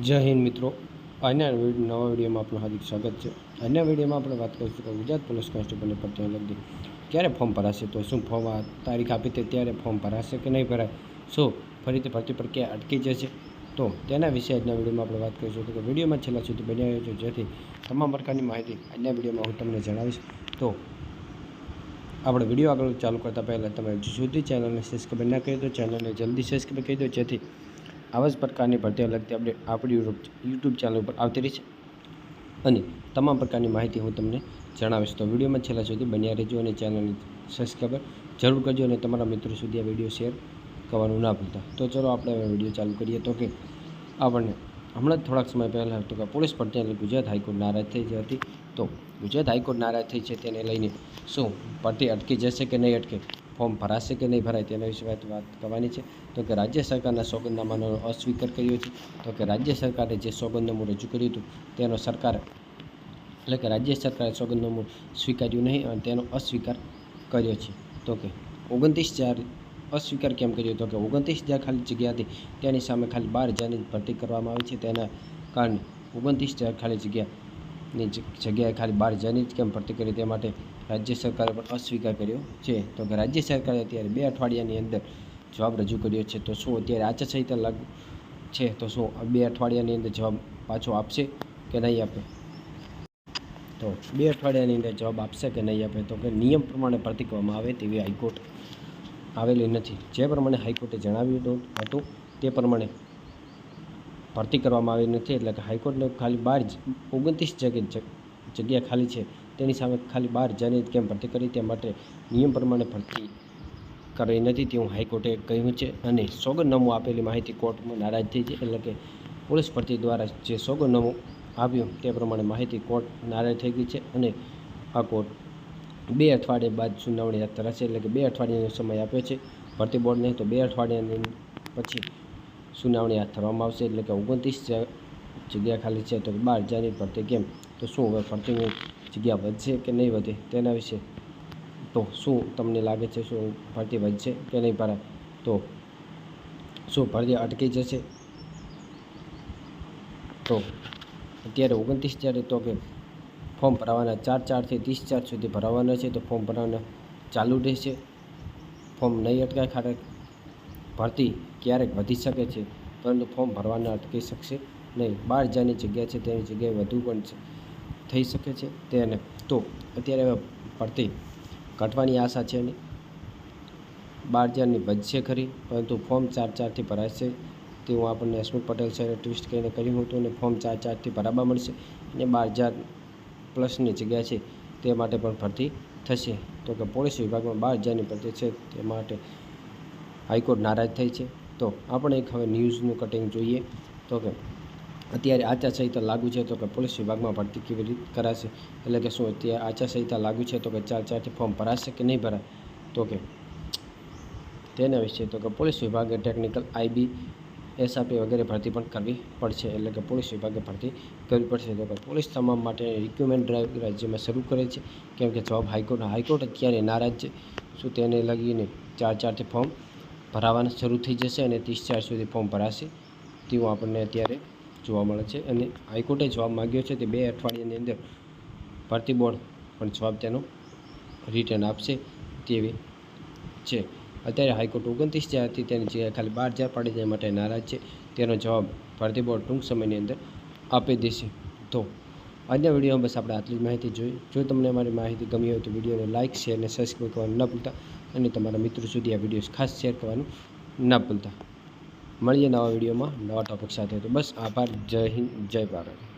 જય હિન્દ મિત્રો. આજના નવા વિડીયોમાં આપનું હાર્દિક સ્વાગત છે. આજના વિડીયોમાં આપણે વાત કરીશું કે ગુજરાત પોલીસ કોન્સ્ટેબલની ભરતીને લગતી ક્યારે ફોર્મ ભરાશે? તો શું ફોર્મ તારીખ આપી તે ત્યારે ફોર્મ ભરાશે કે નહીં ભરાય? શું ફરીથી ભરતી પ્રક્રિયા અટકી જશે? તો તેના વિશે આજના વિડીયોમાં આપણે વાત કરીશું. તો કે વિડીયોમાં છેલ્લા સુધી બન્યા રહેજો. જેથી તમામ પ્રકારની માહિતી આજના વિડીયોમાં હું તમને જણાવીશ. તો આપણે વીડિયો આગળ ચાલુ કરતાં પહેલાં તમે જુદી ચેનલને સબસ્ક્રાઈબ ના કરી દો ચેનલને જલ્દી સબસ્ક્રાઈબ કરી દો. જેથી આવા જ પ્રકારની ભરતી લગતી અપડેટ આપણી યુટ્યુબ યુટ્યુબ ચેનલ ઉપર આવતી રહી છે. અને તમામ પ્રકારની માહિતી હું તમને જણાવીશ. તો વિડીયોમાં છેલ્લા સુધી બન્યા રહેજો અને ચેનલને સબસ્ક્રાઈબર જરૂર કરજો અને તમારા મિત્રો સુધી આ વીડિયો શેર કરવાનું ના ભૂલતા. તો ચલો આપણે હવે વીડિયો ચાલુ કરીએ. તો કે આપણને હમણાં જ થોડાક સમય પહેલાં તો કે પોલીસ એટલે ગુજરાત હાઈકોર્ટ નારાજ થઈ જતી હતી. તો ગુજરાત હાઈકોર્ટ નારાજ થઈ છે તેને લઈને શું ભરતી અટકી જશે કે નહીં અટકે? ફોર્મ ભરાશે કે નહીં ભરાય તેના વિશે વાત કરવાની છે. તો કે રાજ્ય સરકારના સોગંદનામાનો અસ્વીકાર કર્યો છે. તો કે રાજ્ય સરકારે જે સોગંદનામું રજૂ કર્યું હતું, તેનો સરકાર એટલે કે રાજ્ય સરકારે સોગંદનામું સ્વીકાર્યું નહીં અને તેનો અસ્વીકાર કર્યો છે. તો કે ઓગણત્રીસ હજાર અસ્વીકાર કેમ કર્યો? તો કે ઓગણત્રીસ હજાર ખાલી જગ્યા હતી તેની સામે ખાલી બાર હજારની ભરતી કરવામાં આવી છે. તેના કારણે ઓગણત્રીસ હજાર ખાલી જગ્યાની જ- જગ્યાએ ખાલી બહાર જઈને જ કેમ ભરતી કરી તે માટે રાજ્ય સરકારે પણ અસ્વીકાર કર્યો છે. તો કે રાજ્ય સરકારે અત્યારે બે અઠવાડિયાની અંદર જવાબ રજૂ કર્યો છે. તો શું અત્યારે આચારસંહિતા લાગુ છે? તો શું બે અઠવાડિયાની અંદર જવાબ પાછો આપશે કે નહીં આપે? તો બે અઠવાડિયાની અંદર જવાબ આપશે કે નહીં આપે? તો કે નિયમ પ્રમાણે ભરતી કરવામાં આવે તેવી હાઈકોર્ટ આવેલી નથી. જે પ્રમાણે હાઈકોર્ટે જણાવ્યું હતું તે પ્રમાણે ભરતી કરવામાં આવી નથી એટલે કે હાઈકોર્ટને ખાલી બાર ઓગણત્રીસ જગ્યા ખાલી છે. તેની સામે ખાલી બાર હજારની કેમ ભરતી કરી તે માટે નિયમ પ્રમાણે ભરતી કરી નથી તેવું હાઈકોર્ટે કહ્યું છે. અને સોગંદનામું આપેલી માહિતી કોર્ટમાં નારાજ થઈ છે એટલે કે પોલીસ ભરતી દ્વારા જે સોગંદનામું આપ્યું તે પ્રમાણે માહિતી કોર્ટ નારાજ થઈ ગઈ છે. અને આ કોર્ટ બે અઠવાડિયા બાદ સુનાવણી હાથ ધરાશે એટલે કે બે અઠવાડિયાનો સમય આપ્યો છે. ભરતી બોર્ડને તો બે અઠવાડિયાની પછી સુનાવણી હાથ ધરવામાં આવશે. એટલે કે ઓગણત્રીસ જગ્યા ખાલી છે તો બાર હજારની ભરતી કેમ? તો શું હવે ભરતીની જગ્યા વધશે કે નહીં વધે? તેના વિશે તો શું તમને લાગે છે શું ભરતી વધશે કે નહીં ભરાય તો શું ભરતી અટકી જશે? તો અત્યારે ઓગણત્રીસ જ્યારે તો કે ફોર્મ ભરાવાના ચાર ચારથી ત્રીસ ચાર સુધી ભરાવાના છે તો ફોર્મ ભરાવાના ચાલુ રહેશે. ફોર્મ નહીં અટકાય ખાતે ભરતી ક્યારેક વધી શકે છે, પરંતુ ફોર્મ ભરવાના અટકી શકશે નહીં. બાર હજારની જગ્યા છે તેની જગ્યાએ વધુ પણ થઈ શકે છે તેને. તો અત્યારે ભરતી ઘટવાની આશા છે નહીં. બાર હજારની વધશે ખરી, પરંતુ ફોર્મ ચાર ચારથી ભરાશે. તેવું આપણને હસમુખ પટેલ સાહેબે ટ્વિસ્ટ કરીને કર્યું હતું અને ફોર્મ ચાર ચારથી ભરાવા મળશે અને બાર હજાર પ્લસની જગ્યા છે તે માટે પણ ભરતી થશે. તો કે પોલીસ વિભાગમાં બાર હજારની ભરતી છે તે માટે હાઈકોર્ટ નારાજ થઈ છે. તો આપણે એક હવે ન્યૂઝનું કટિંગ જોઈએ. તો કે અત્યારે આચારસંહિતા લાગુ છે તો કે પોલીસ વિભાગમાં ભરતી કેવી રીતે કરાશે? એટલે કે શું અત્યારે આચારસંહિતા લાગુ છે તો કે ચાર ચારથી ફોર્મ ભરાશે કે નહીં ભરાય? તો કે તેના વિશે તો કે પોલીસ વિભાગે ટેકનિકલ આઈબી એસઆરપી વગેરે ભરતી પણ કરવી પડશે. એટલે કે પોલીસ વિભાગે ભરતી કરવી પડશે. તો કે પોલીસ તમામ માટે રિક્યુમેન્ટ ડ્રાઈવ રાજ્યમાં શરૂ કરે છે. કેમ કે જવાબ હાઈકોર્ટ હાઈકોર્ટ અત્યારે નારાજ છે. શું તેને લગીને ચાર ચારથી ફોર્મ ભરાવાના શરૂ થઈ જશે અને ત્રીસ ચાર સુધી ફોર્મ ભરાશે. તેવું આપણને અત્યારે જોવા મળે છે. અને હાઈકોર્ટે જવાબ માગ્યો છે તે બે અઠવાડિયાની અંદર ભરતી બોર્ડ પણ જવાબ તેનો રિટર્ન આપશે તેવી છે. અત્યારે હાઈકોર્ટ ઓગણત્રીસ હજારથી તેની જગ્યાએ ખાલી બાર હજાર પાડી દેવા માટે નારાજ છે. તેનો જવાબ ભરતી બોર્ડ ટૂંક સમયની અંદર આપી દેશે. તો આજના વિડીયોમાં બસ આપણે આટલી જ માહિતી જોઈ. જો તમને અમારી માહિતી ગમી હોય તો વિડીયોને લાઇક શેર અને સબસ્ક્રાઈબ કરવાનું ન ભૂલતા. અને તમારા મિત્રો સુધી આ વીડિયો ખાસ શેર કરવાનું ન ભૂલતા. મળીએ નવા વિડીયોમાં નવા ટોપિક સાથે. તો બસ આભાર. જય હિન્દ, જય ભારત.